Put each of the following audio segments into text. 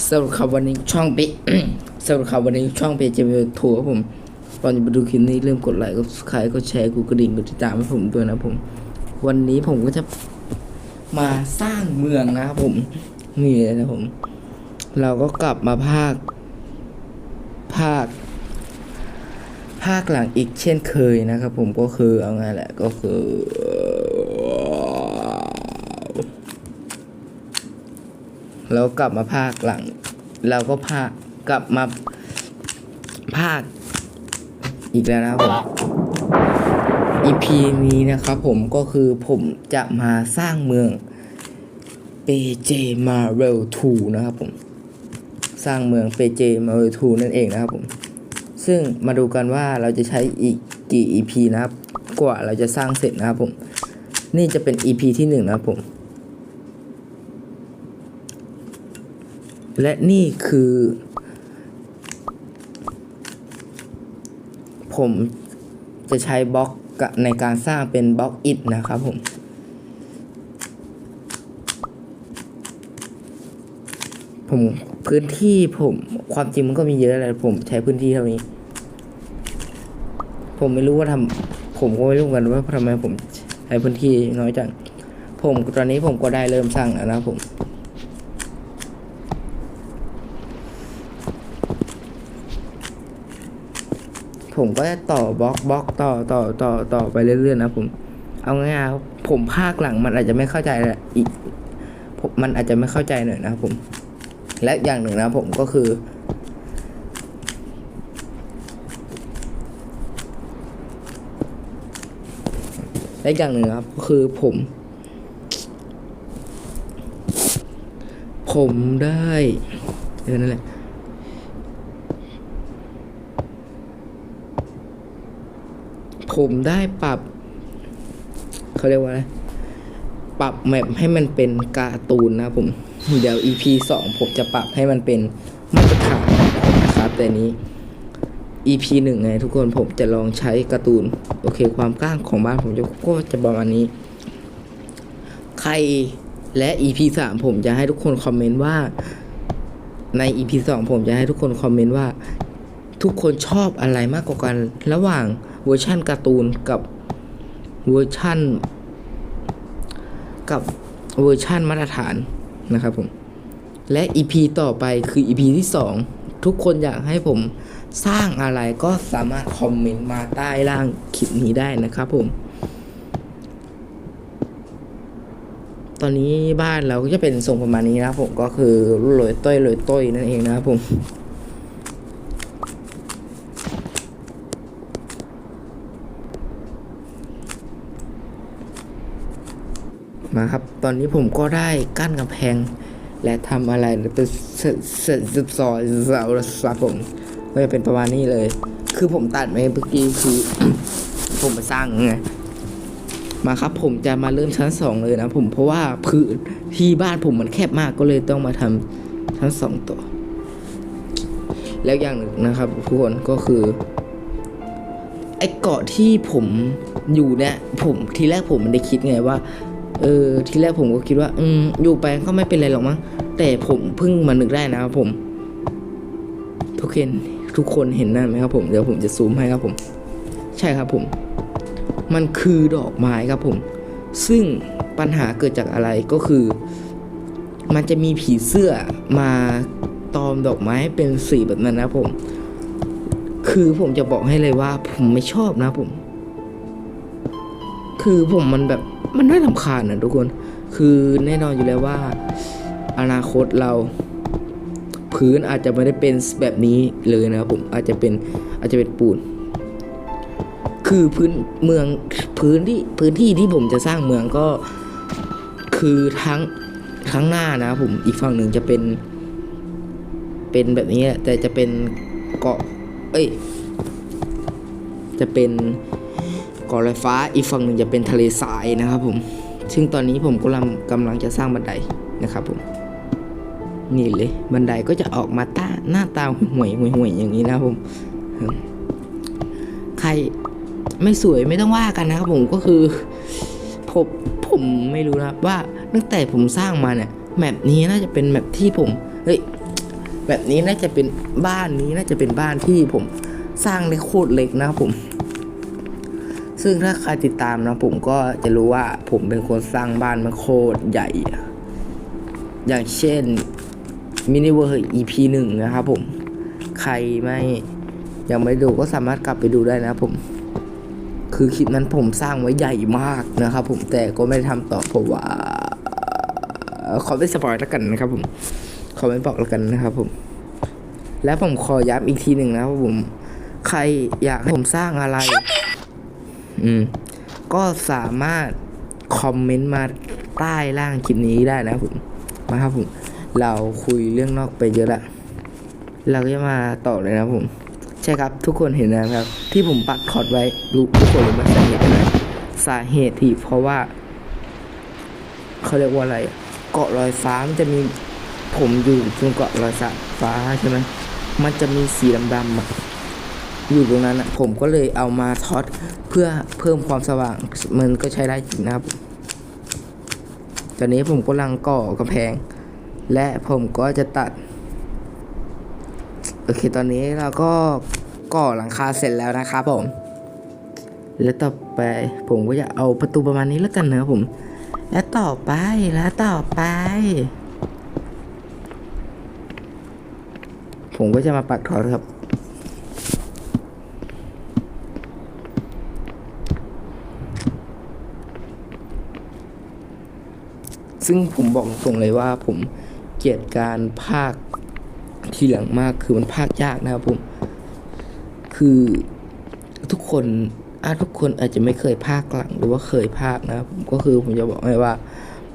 สรับครับวันนี้ช่องเปสำหรับครับวันนี้ช่องเพจจะเป็นทัวร์ผมก่อนจะไปดูคลิปนี้เริ่มกดไลค์กดซับสไครต์กดแชร์กดกระดิ่งกดติดตามให้ผมด้วยนะผม วันนี้ผมก็จะมาสร้างเมืองนะครับผมนี่เลยนะผม เราก็กลับมาภาค ภาค ภาคหลังอีกเช่นเคยนะครับผมก็คือเอาไงแหละก็คือ แล้วกลับมาภาคหลัง เราก็ภาคกลับมาภาคอีกแล้วนะครับผม EP นี้นะครับผมก็คือผมจะมาสร้างเมือง PJ Marvel 2 นะครับผม สร้างเมือง PJ Marvel 2 นั่นเองนะครับผม ซึ่งมาดูกันว่าเราจะใช้อีกกี่ EP นะครับ กว่าเราจะสร้างเสร็จนะครับผม นี่จะเป็น EP ที่หนึ่งนะครับผม และนี่คือ ผมจะใช้บล็อกในการสร้างเป็นบล็อกอิฐนะครับผมผมพื้นที่ผมความจริงมันก็มีเยอะแหละผมใช้พื้นที่เท่านี้ ผมไม่รู้ว่าทำผมก็ไม่รู้เหมือนกันว่าทำไมผมใช้พื้นที่น้อยจังผมตอนนี้ผมก็ได้เริ่มสร้างแล้วนะครับผม ผมก็จะต่อบล็อกบล็อกต่อต่อต่อต่อไปเรื่อยๆนะผมเอาง่ายๆผมภาคหลังมันอาจจะไม่เข้าใจแหละอีกมันอาจจะไม่เข้าใจหน่อยนะครับผม และอย่างหนึ่งนะผมก็คือ และอย่างหนึ่งครับก็คือผม ผมได้เออนั่นแหละ ผมได้ปรับเขาเรียกว่าอะไรปรับแมปให้มันเป็นการ์ตูนนะผมเดี๋ยว EP สองผมจะปรับให้มันเป็นมาตรฐานนะครับแต่นี้ EP หนึ่งไงทุกคนผมจะลองใช้การ์ตูน โอเค ความกว้างของบ้านผมจะก็จะประมาณนี้ ใครและ EP สามผมจะให้ทุกคนคอมเมนต์ว่า ใน EP สองผมจะให้ทุกคนคอมเมนต์ว่า ทุกคนชอบอะไรมากกว่ากันระหว่าง เวอร์ชั่นการ์ตูนกับเวอร์ชั่นกับเวอร์ชั่นมาตรฐานนะครับผมและ EP ต่อไปคือ EP ที่ 2 ทุกคนอยากให้ผมสร้างอะไรก็สามารถคอมเมนต์มาใต้ล่างคลิปนี้ได้นะครับผม ตอนนี้บ้านเราก็จะเป็นทรงประมาณนี้นะครับผมก็คือโรยต้อยโรยต้อยนั่นเองนะครับผม มาครับ ตอนนี้ผมก็ได้กั้นกำแพง และทำอะไรเป็นเสร็จสิบซอยเสาสับผมก็จะเป็นประมาณนี้เลย คือผมตัดไปเมื่อกี้คือ ผมมาสร้างไงมาครับผมจะมาเริ่มชั้นสองเลยนะผมเพราะว่าพื้นที่บ้านผมมันแคบมากก็เลยต้องมาทำชั้นสองต่อ แล้วอย่างหนึ่งนะครับทุกคนก็คือไอ้เกาะที่ผมอยู่เนี่ยผมทีแรกผมมันได้คิดไงว่า เออทีแรกผมก็คิดว่า อืมอยู่ไปก็ไม่เป็นไรหรอกมั้งแต่ผมเพิ่งมานึกได้นะครับผมทุกคนทุกคนเห็นนั่นไหมครับผมเดี๋ยวผมจะซูมให้ครับผม ใช่ครับผม มันคือดอกไม้ครับผม ซึ่งปัญหาเกิดจากอะไรก็คือ มันจะมีผีเสื้อมาตอมดอกไม้เป็นสีแบบนั้นนะครับผม คือผมจะบอกให้เลยว่า ผมไม่ชอบนะผม คือผมมันแบบ มันน่าลำคาญนะทุกคน คือแน่นอนอยู่แล้วว่า อนาคตเราพื้นอาจจะไม่ได้เป็นแบบนี้เลยนะครับผมอาจจะเป็นอาจจะเป็นปูน คือพื้นเมืองพื้นที่พื้นที่ที่ผมจะสร้างเมืองก็คือทั้งทั้งหน้านะผมอีกฝั่งหนึ่งจะเป็น เป็นแบบนี้แต่จะเป็นเกาะ เอ้ย จะเป็น กาะลอยฟ้า อีกฝั่งหนึ่งจะเป็นทะเลทรายนะครับผม ซึ่งตอนนี้ผมกำลังกำลังจะสร้างบันไดนะครับผมนี่เลยบันไดก็จะออกมาตาหน้าตาห่วยห่วยห่วยอย่างนี้นะครับผม ใครไม่สวยไม่ต้องว่ากันนะครับผมก็คือผมผมไม่รู้นะว่าตั้งแต่ผมสร้างมาเนี่ยแมปนี้น่าจะเป็นแมปที่ผมเฮ้ยแบบนี้น่าจะเป็นบ้านนี้น่าจะเป็นบ้านที่ผมสร้างได้โคตรเล็กนะครับผม ซึ่งถ้าใครติดตามนะผมก็จะรู้ว่าผมเป็นคนสร้างบ้านมาโคตรใหญ่ อย่างเช่นมินิเวอร์ EP หนึ่งนะครับผม ใครไม่ยังไม่ดูก็สามารถกลับไปดูได้นะครับผม คือคลิปนั้นผมสร้างไว้ใหญ่มากนะครับผมแต่ก็ไม่ได้ทำต่อเพราะว่าขอไม่สปอยแล้วกันนะครับผม ขอไม่บอกแล้วกันนะครับผม และผมขอย้ำอีกทีหนึ่งนะครับผม ใครอยากให้ผมสร้างอะไร อืม ก็สามารถคอมเมนต์มาใต้ล่างคลิปนี้ได้นะผมมาครับผม เราคุยเรื่องนอกไปเยอะละเราก็จะมาต่อเลยนะผม ใช่ครับทุกคนเห็นนะครับ ที่ผมปักคอร์ดไว้รู้ทุกคนรู้ไหมสาเหตุอะสาเหตุที่เพราะว่าเขาเรียกว่าอะไร เกาะลอยฟ้ามันจะมีผมอยู่ตรงเกาะลอยฟ้าใช่ไหมมันจะมีสีดำๆอะ อยู่ตรงนั้นอะผมก็เลยเอามาทอดเพื่อเพิ่มความสว่างมันก็ใช้ได้จริงนะครับ ตอนนี้ผมกำลังก่อกำแพง และผมก็จะตัด โอเคตอนนี้เราก็ก่อหลังคาเสร็จแล้วนะครับผม และต่อไปผมก็จะเอาประตูประมาณนี้แล้วกันเนะผม และต่อไปแล้วต่อไป ผมก็จะมาปักทอดครับ ซึ่งผมบอกตรงเลยว่าผมเกลียดการภาคทีหลังมากคือมันภาคยากนะครับผม คือทุกคนอาทุกคนอาจจะไม่เคยภาคหลังหรือว่าเคยภาคนะครับผมก็คือผมจะบอกให้ว่า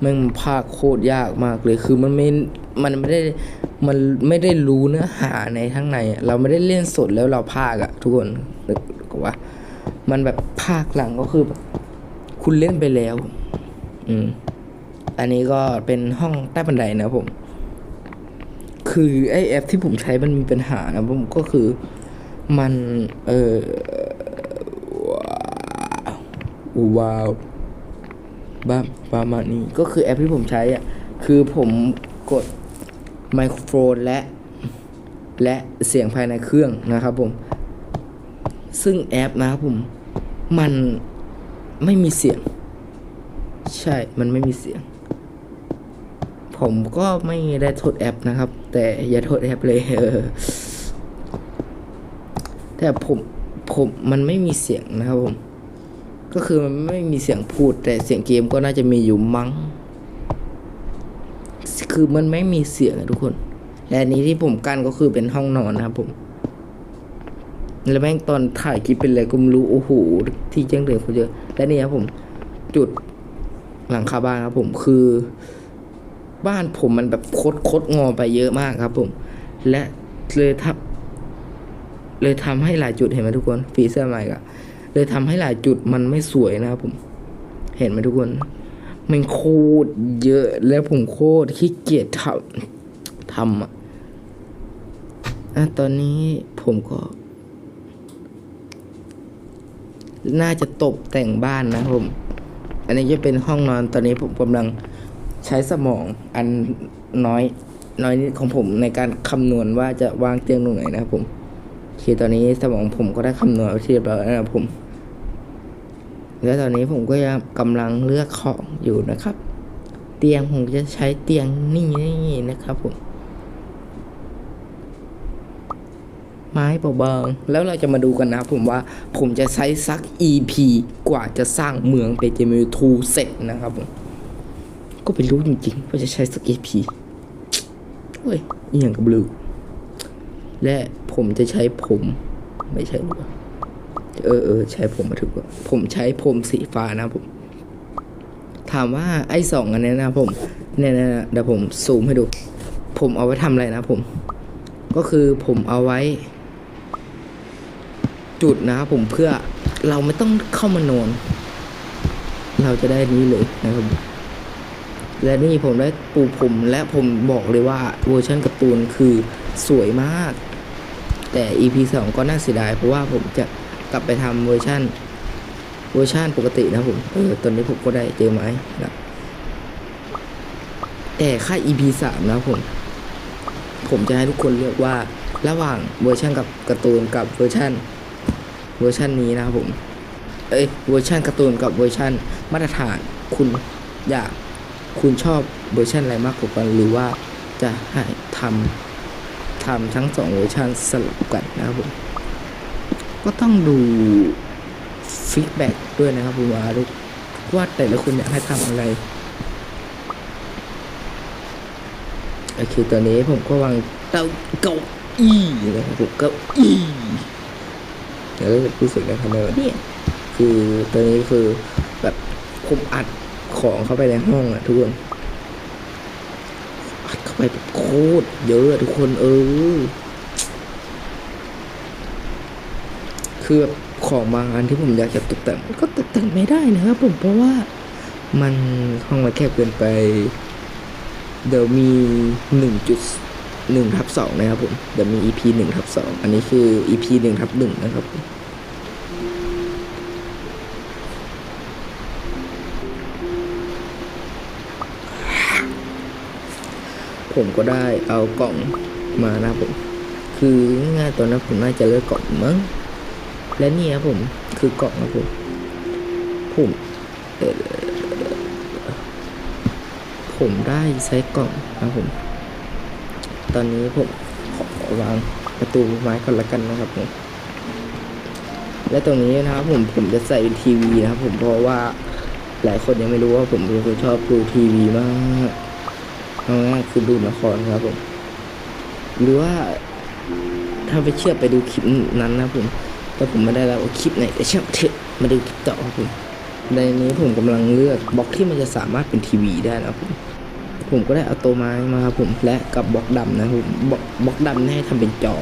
แมันภาคโคตรยากมากเลย คือมันไม่ มันไม่ได้ มันไม่ได้รู้เนื้อหาในข้างใน เราไม่ได้เล่นสดแล้วเราภาคอะทุกคนนึกว่า มันแบบภาคหลังก็คือแบบคุณเล่นไปแล้ว อืม อันนี้ก็เป็นห้องใต้บันไดนะผม คือไอแอปที่ผมใช้มันมีปัญหานะผมก็คือมัน เออว้าวบ้าประมาณนี้ก็คือแอปที่ผมใช้อะ คือผมกดไมโครโฟนและ และเสียงภายในเครื่องนะครับผม ซึ่งแอปนะครับผม มันไม่มีเสียง ใช่ มันไม่มีเสียง ผมก็ไม่ได้โทษแอปนะครับ แต่อย่าโทษแอปเลยเออแต่ผมผมมันไม่มีเสียงนะครับผม ก็คือมันไม่มีเสียงพูด แต่เสียงเกมก็น่าจะมีอยู่มั้ง คือมันไม่มีเสียงอะทุกคน และนนี้ที่ผมกั้นก็คือเป็นห้องนอนนะครับผมแล้วแม่งตอนถ่ายคลิปเป็นอะไรก็ไม่รู้โอ้โหที่แจ้งเตือนเขาเยอะ และนี่ครับผม จุดหลังคาบ้านครับผมคือ บ้านผมมันแบบคดคดงอไปเยอะมากครับ ผม และเลยทับเลยทำให้หลายจุดเห็นไหมทุกคนฟีเซอร์ใหม่ก็เลยทำให้หลายจุดมันไม่สวยนะครับผม เห็นไหมทุกคน มันโคตรเยอะแล้วผมโคตรขี้เกียจทำทำอะตอนนี้ผมก็ น่าจะตกแต่งบ้านนะครับผม อันนี้จะเป็นห้องนอนตอนนี้ผมกำลัง ใช้สมองอันน้อยน้อยนิดของผมในการคำนวณว่าจะวางเตียงตรงไหนนะครับผมโอเคตอนนี้สมองผมก็ได้คำนวณที่เรียบร้อยแล้วนะครับผม แล้วตอนนี้ผมก็ยังกำลังเลือกของอยู่นะครับ เตียงผมจะใช้เตียงนี่นี่นะครับผมไม้เบาๆแล้วเราจะมาดูกันนะครับผมว่าผมจะใช้สัก EP กว่าจะสร้างเมืองเปเจมิทูเสร็จนะครับผม ก็ไม่รู้จริงๆว่าจะใช้สัก EP เฮ้ยอย่างกับลือและผมจะใช้ผมไม่ใช่หรอเออเออใช้ผมมาถูกกว่าผมใช้ผมสีฟ้านะผม ถามว่าไอ้สองอันนี้นะผมเนี่ยเนี่ยเดี๋ยวผมซูมให้ดู ผมเอาไว้ทำอะไรนะผม ก็คือผมเอาไว้ จุดนะครับผมเพื่อเราไม่ต้องเข้ามานอน เราจะได้นี้เลยนะครับ และนี่ผมได้ปูผมและผมบอกเลยว่าเวอร์ชันการ์ตูนคือสวยมาก แต่ EP 2 ก็น่าเสียดายเพราะว่าผมจะกลับไปทำเวอร์ชันเวอร์ชันปกตินะผมเออตอนนี้ผมก็ได้เจอไม้นะแต่ค่า EP 3 นะผม ผมจะให้ทุกคนเลือกว่าระหว่างเวอร์ชันกับการ์ตูนกับเวอร์ชันเวอร์ชันนี้นะครับผม เอ้ยเวอร์ชันการ์ตูนกับเวอร์ชันมาตรฐานคุณอยาก คุณชอบเวอร์ชันอะไรมากกว่ากันหรือว่าจะให้ทำทำทั้งสองเวอร์ชันสลับกันนะครับผมก็ต้องดูฟีดแบ็กด้วยนะครับผมว่าว่าแต่ละคนอยากให้ทำอะไรโอเคตอนนี้ผมก็วางเต้าเก้าอี้นะครับผมเก้าอี้เดี๋ยวราจะพูดเสียงกันทำไมวะเนี่ยคือตอนนี้คือแบบผมอัด ของเข้าไปในห้องอะทุกคนอัดเข้าไปแบบโคตรเยอะทุกคนเออ คือแบบของบางอันที่ผมอยากจะตกแต่งก็ตกแต่งไม่ได้นะครับผมเพราะว่ามันห้องมันแคบเกินไป เดี๋ยวมีหนึ่งจุดหนึ่งทับสองนะครับผม เดี๋ยวมี EP หนึ่งทับสองอันนี้คือ EP หนึ่งทับหนึ่งนะครับ ผมก็ได้เอากล่องมานะผม คือง่ายๆตอนนั้นผมน่าจะเลือกกล่องมั้งและนี่ครับผมคือกล่องครับผมผมเอ่อผมได้ใช้กล่องนะครับผม ตอนนี้ผมขอวางประตูไม้ก่อนละกันนะครับผมและตรงนี้นะครับผมผมจะใส่เป็นทีวีนะครับผมเพราะว่าหลายคนยังไม่รู้ว่าผมเป็นคนชอบดูทีวีมาก เอาง่ายๆคือดูละครครับผมหรือว่าถ้าไปเชื่อไปดูคลิปนั้นนะผมแต่ผมไม่ได้แล้วว่าคลิปไหนแต่ช่างเถอะมาดูคลิปต่อครับผมในนี้ผมกำลังเลือกบล็อกที่มันจะสามารถเป็นทีวีได้นะครับผมผมก็ได้เอาตัวไม้มาครับผมและกับบล็อกดำนะครับผมบล็อกบล็อกดำนี่ให้ทำเป็นจอ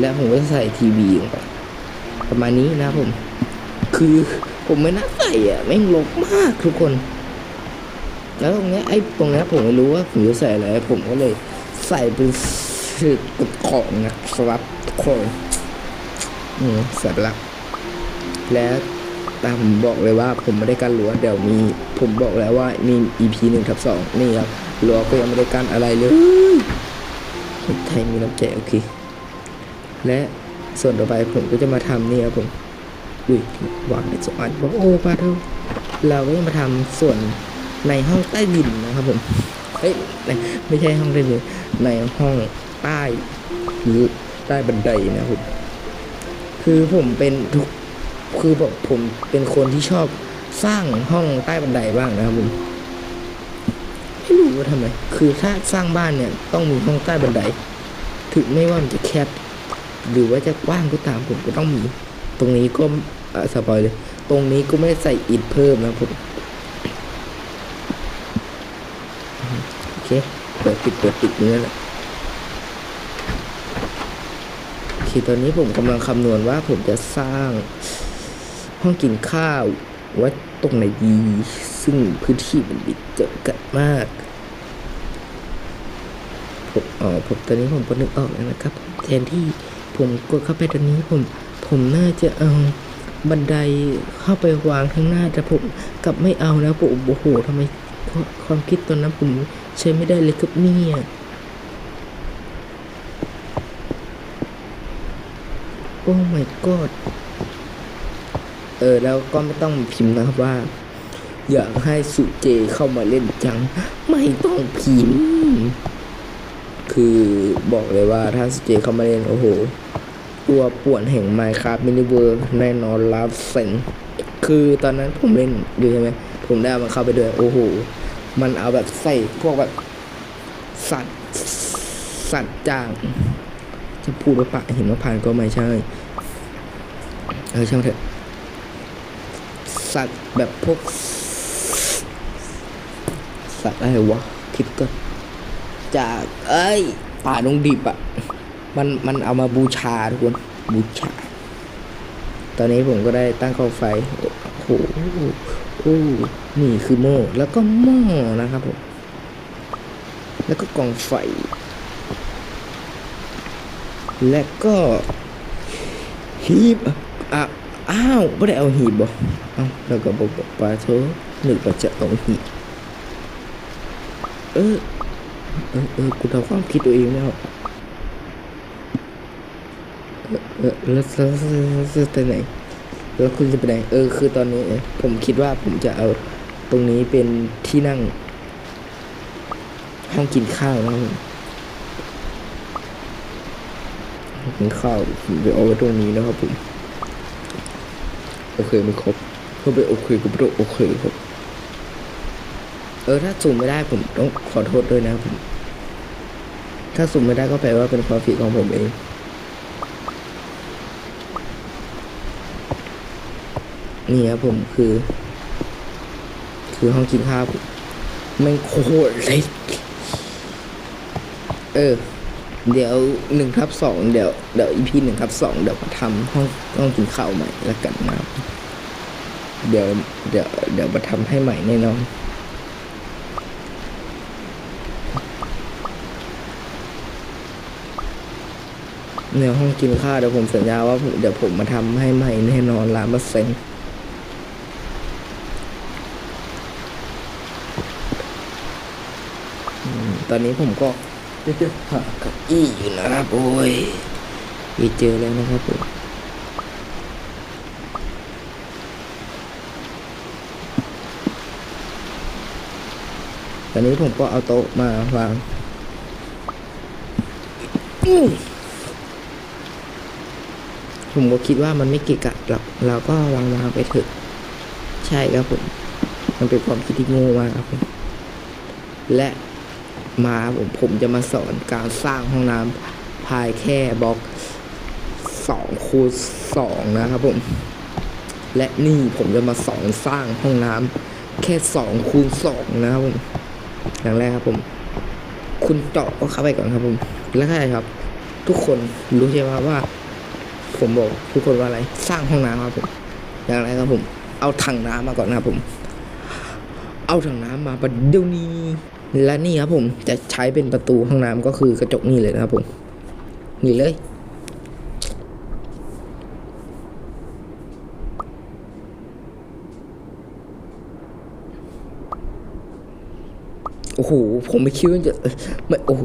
และผมก็จะใส่ทีวีลงไปประมาณนี้นะครับผม คือผมไม่น่าใส่อะแม่งรกมากทุกคน แล้วตรงเนี้ยไอ้ตรงเนี้ยผมไม่รู้ว่าผมจะใส่อะไรผมก็เลยใส่เป็นสืบกับของนะครับทุกคนอืมสร็จละและตามบอกเลยว่าผมไม่ได้กั้นรั้วเดี๋ยวมีผมบอกแล้วว่ามี EP หนึ่งทับสองนี่ครับรั้วก็ยังไม่ได้กั้นอะไรเลยไทยมีน้ำใจโอเค และส่วนต่อไปผมก็จะมาทำนี่ครับผมอุ้ยวางในสองอันบอกโอ้ปาเท่าเราก็จะมาทำส่วน ในห้องใต้ดินนะครับผมเฮ้ยไม่ใช่ห้องใต้ดินในห้องใต้หรือใต้บันไดนะครับผมคือผมเป็นทุกคือแบบผมเป็นคนที่ชอบสร้างห้องใต้บันไดบ้างนะครับผมไม่รู้ว่าทำไมคือถ้าสร้างบ้านเนี่ยต้องมีห้องใต้บันได ถึงไม่ว่ามันจะแคบหรือว่าจะกว้างก็ตามผมก็ต้องมี ตรงนี้ก็สปอยเลย ตรงนี้ก็ไม่ได้ใส่อิฐเพิ่มนะครับผมโอ เค เปิดปิดเปิดปิดเนื้อแหละโอเคตอนนี้ผมกำลังคำนวณว่าผมจะสร้างห้องกินข้าวไว้ตรงไหนดีซึ่งพื้นที่มันบิดจำกัดมากผมอ๋อผมตอนนี้ผมก็นึกออกแล้วนะครับ แทนที่ผมกดเข้าไปตอนนี้ผมผมน่าจะเอาบันไดเข้าไปวางข้างหน้าแต่ผมกลับไม่เอาแล้วผมโอ้โหทำไมความคิดตอนนั้นผม ใช้ไม่ได้เลยครับเนี่ยโอ้ my god เออแล้วก็ไม่ต้องพิมพ์นะครับว่า อยากให้สุเจเข้ามาเล่นจัง ไม่ต้องพิมพ์ คือบอกเลยว่าถ้าสุเจเข้ามาเล่น โอ้โห ตัวป่วนแห่ง Minecraft Mini World แน่นอนรับเซนคือตอนนั้นผมเล่นอยู่ใช่ไหมผมได้มันเข้าไปด้วย โอ้โห มันเอาแบบใส่พวกแบบสัตว์สัตว์จาง จะพูดว่าปะเห็นว่าผ่านก็ไม่ใช่ เออช่างเถอะ สัตว์แบบพวก สัตว์อะไรวะ คิดก็จาก เอ้ยป่าดงดิบอะมันมันเอามาบูชาทุกคนบูชา ตอนนี้ผมก็ได้ตั้งเข้าไฟ โอ้โห อ้นี่คือโม่แล้วก็หม้อนะครับผมแล้วก็กองไฟ และก็ฮีบอะอ้าวไม่ได้เอาหีบบ่เอ้าแล้วก็บอกปลาโถนึกว่าจะเอาหีบเออเออเออกูทำความคิดตัวเองแล้วเออเออแล้วแล้วแล้วแล้วไปไหน แล้วคุณจะไปไหนเออคือตอนนี้ผมคิดว่าผมจะเอาตรงนี้เป็นที่นั่ง ห้องกินข้าวนะผมห้องกินข้าวผมจะเอาไว้ตรงนี้นะครับผมโอเคไม่ครบเพื่อไปโอเคก็ไม่ต้องโอเคครับ เออถ้าสุ่มไม่ได้ผมต้องขอโทษด้วยนะครับผมถ้าสุ่มไม่ได้ก็แปลว่าเป็นความผิดของผมเอง นี่ครับผมคือ คือห้องกินข้าวมันโคตรเล็กเออ เดี๋ยวหนึ่งทับสองเดี๋ยวเดี๋ยวอีพีหนึ่งทับสองเดี๋ยวมาทำห้องห้องกินข้าวใหม่แล้วกันนะครับเดี๋ยวเดี๋ยวเดี๋ยวมาทำให้ใหม่แน่นอนเดี๋ยวห้องกินข้าวเดี๋ยวผมสัญญาว่าเดี๋ยวผมมาทำให้ใหม่แน่นอนล้านเปอร์เซ็นต์อืม ตอนนี้ผมก็หาเก้าอี้อยู่นะครับโอ้ยไปเจอแล้วนะครับผมตอนนี้ผมก็เอาโต๊ะมาวางผมก็คิดว่ามันไม่เกะกะหรอกเราก็วางวางไปเถอะใช่ครับผม มันเป็นความคิดที่โง่มากครับผมและ มาผมผมจะมาสอนการสร้างห้องน้ำภายแค่บล็อกสองคูณสองนะครับผม และนี่ผมจะมาสอนสร้างห้องน้ำแค่สองคูณสองนะครับผมอย่างแรกครับผม คุณเจาะเข้าไปก่อนครับผม แล้วก็ครับ ทุกคนรู้ใช่ไหมว่า ผมบอกทุกคนว่าอะไรสร้างห้องน้ำครับผมอย่างไรครับผม เอาถังน้ำมาก่อนนะครับผม เอาถังน้ำมาประเดี๋ยวนี้ และนี่ครับผมจะใช้เป็นประตูห้องน้ำก็คือกระจกนี่เลยนะครับผมนี่เลย โอ้โห ผมไม่คิดว่าจะไม่โอ้โห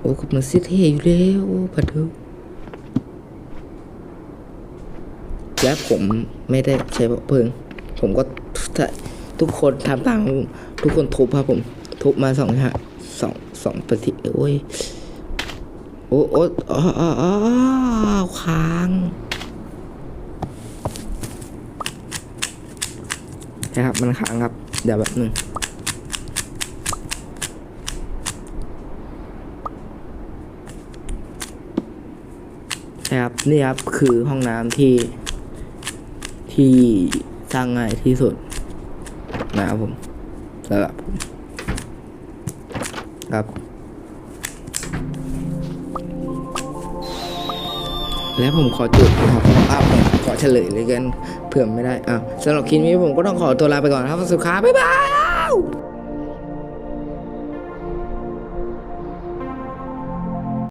โอ้มันเสียเท่อยู่แล้วโอ้ปะเถอะและผมไม่ได้ใช้เพิง ผมก็ทุกคนทำตามทุกคนทุบครับผม ทุบมาสองฮะสองสองปฏิโอ้ยโอ้โอ้อ๋ออ๋ออ๋อค้างนะครับ มันค้างครับ เดี๋ยวแบบหนึ่งนะครับนี่ครับคือห้องน้ำที่ที่สร้างง่ายที่สุดนะครับผมสำหรับผม ครับ และผมขอจุดนะครับภาพผมขอเฉลยเลยกันเผื่อไม่ได้อะสำหรับคลิปนี้ผมก็ต้องขอตัวลาไปก่อนครับสวัสดีครับบ๊ายบาย